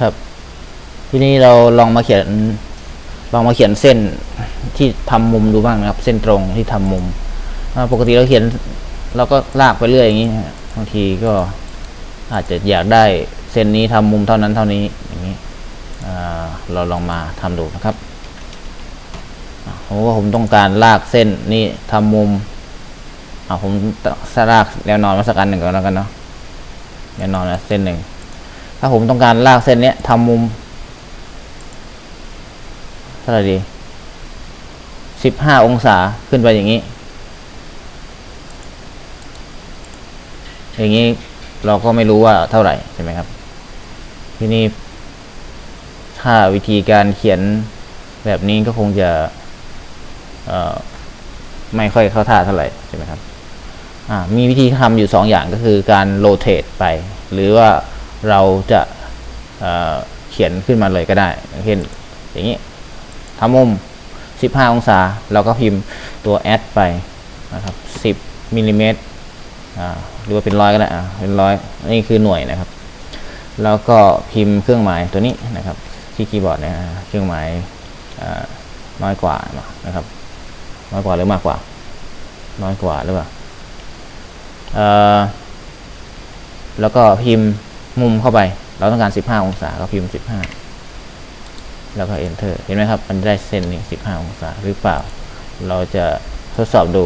ครับ ทีนี้เราลองมาเขียนลองมาเขียนเส้นที่ทำมุมดูบ้างนะครับ เส้นตรงที่ทำมุมปกติเราเขียนเราก็ลากไปเรื่อยอย่างนี้บางทีก็อาจจะอยากได้เส้นนี้ทำมุมเท่านั้นเท่านี้อย่างนี้เราลองมาทำดูนะครับผมว่าผมต้องการลากเส้นนี้ทำมุมอ่าผมสลากแนวนอนมาสักอันหนึ่งก่อนแล้วกันเนาะแนวนอนนะเส้นหนึ่ง ถ้าผมต้องการลากเส้นนี้ทำมุมเท่าไหร่ดีสิบห้าองศาขึ้นไปอย่างนี้ อย่างนี้เราก็ไม่รู้ว่าเท่าไหร่ใช่ไหมครับ ทีนี้ถ้าวิธีการเขียนแบบนี้ก็คงจะไม่ค่อยเข้าท่าเท่าไหร่ใช่ไหมครับมีวิธีทำอยู่สองอย่างก็คือการโรเตทไป หรือว่า เราจะเอ่อเขียนขึ้นมาเลยก็ได้เช่นอย่างนี้ทำมุม 15 องศา เราก็พิมพ์ตัว add ไปนะครับ10มิลลิเมตรหรือว่าเป็นร้อยก็ได้เป็นร้อยนี่คือหน่วยนะครับ แล้วก็พิมพ์เครื่องหมายตัวนี้นะครับที่คีย์บอร์ดนะเครื่องหมายน้อยกว่านะครับน้อยกว่าหรือมากกว่า น้อยกว่าหรือเปล่าแล้วก็พิมพ์ มุมเข้าไป เราต้องการ 15 องศาก็พิมพ์ 15 แล้วก็ enter เห็นไหมครับ มันได้เส้นนี้15 องศาหรือเปล่า เราจะทดสอบดู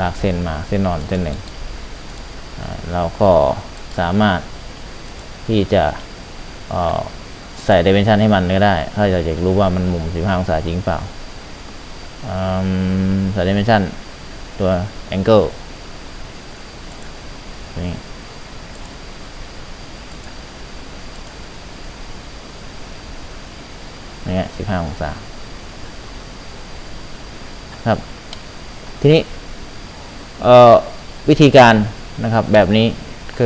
ลากเส้นมาเส้นนอนเส้นหนึ่งเราก็สามารถที่จะใส่ dimension ให้มันก็ได้ ถ้าอยากจะรู้ว่ามันมุม 15 องศาจริงเปล่าใส่ dimension ตัว angle นี่ นี่ยสิบห้าองศาครับ ทีนี้วิธีการนะครับแบบนี้ก็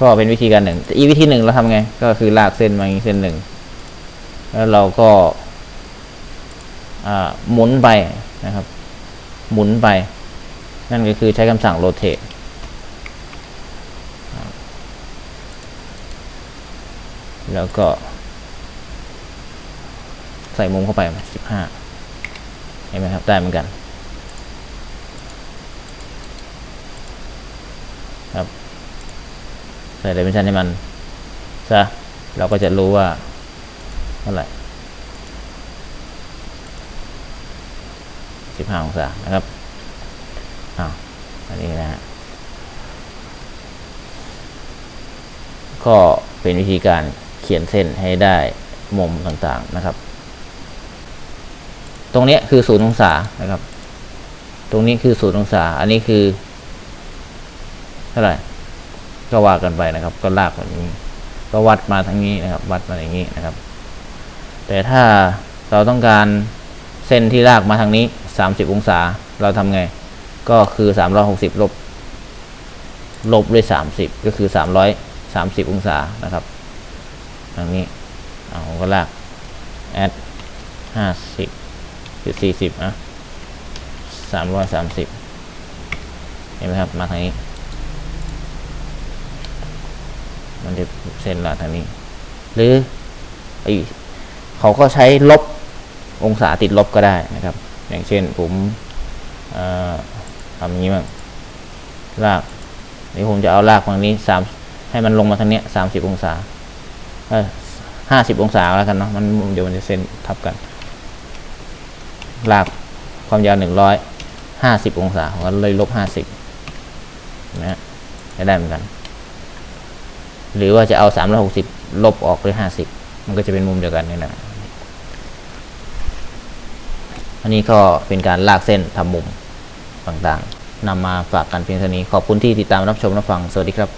ก็เป็นวิธีการหนึ่งอีกวิธีหนึ่งเราทำไง ก็คือลากเส้นมาอย่างนี้เส้นหนึ่ง แล้วเราก็หมุนไปนะครับ หมุนไป นั่นก็คือใช้คำสั่ง rotate แล้วก็ ใส่มุมเข้าไปสิบห้าเห็นไหมครับ ได้เหมือนกัน ครับ ใส่เดิเมนชันให้มันซะเราก็จะรู้ว่าเท่าไหร่สิบห้าองศานะครับอ้าวอันนี้นะฮะก็เป็นวิธีการเขียนเส้นให้ได้มุมต่างๆนะครับ ตรงนี้คือศูนย์องศานะครับ ตรงนี้คือศูนย์องศา อันนี้คือเท่าไหร่ก็ว่ากันไปนะครับ ก็ลากแบบนี้ ก็วัดมาทางนี้นะครับ วัดมาอย่างนี้นะครับ แต่ถ้าเราต้องการเส้นที่ลากมาทางนี้ 30 องศา เราทำไง ก็คือ 360 ลบ ลบด้วย 30 ก็คือ 330 องศานะครับทางนี้ เอาก็ลาก add 50 คือ40นะ330เห็นไหมครับ มาทางนี้ มันจะเส้นละทางนี้ หรือไอเขาก็ใช้ลบองศาติดลบก็ได้นะครับ อย่างเช่นผมทำอย่างนี้บ้างลากนี่ผมจะเอาลากฝั่งนี้สามให้มันลงมาทางเนี้ยสามสิบองศาห้าสิบองศาแล้วกันเนาะมันเดี๋ยวมันจะเส้นทับกัน ลากความยาวหนึ่งร้อยห้าสิบองศาผมก็เลยลบห้าสิบนะจะได้เหมือนกัน หรือว่าจะเอาสามร้อยหกสิบลบออกด้วยห้าสิบมันก็จะเป็นมุมเดียวกันนี่แหละอันนี้ก็เป็นการลากเส้นทำมุมต่างๆนำมาฝากกันเพียงเท่านี้ขอบคุณที่ติดตามรับชมรับฟัง สวัสดีครับ